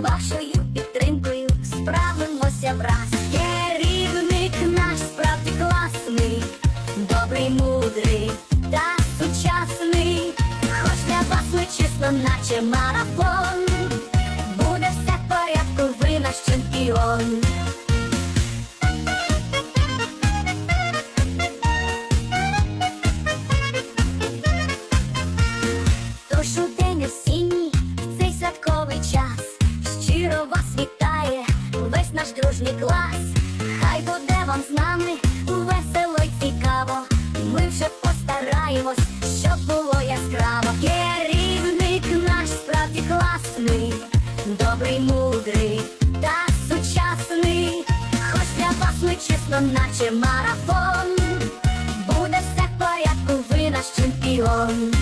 вашою підтримкою справимося враз. Керівник наш справді класний, добрий, мудрий та сучасний, хоч для вас ми чисто, наче марафон. Вас вітає весь наш дружній клас. Хай буде вам з нами весело й цікаво. Ми вже постараємось, щоб було яскраво. Керівник наш справді класний, добрий, мудрий та сучасний. Хоч для вас ми чесно, наче марафон. Буде все в порядку, ви наш чемпіон.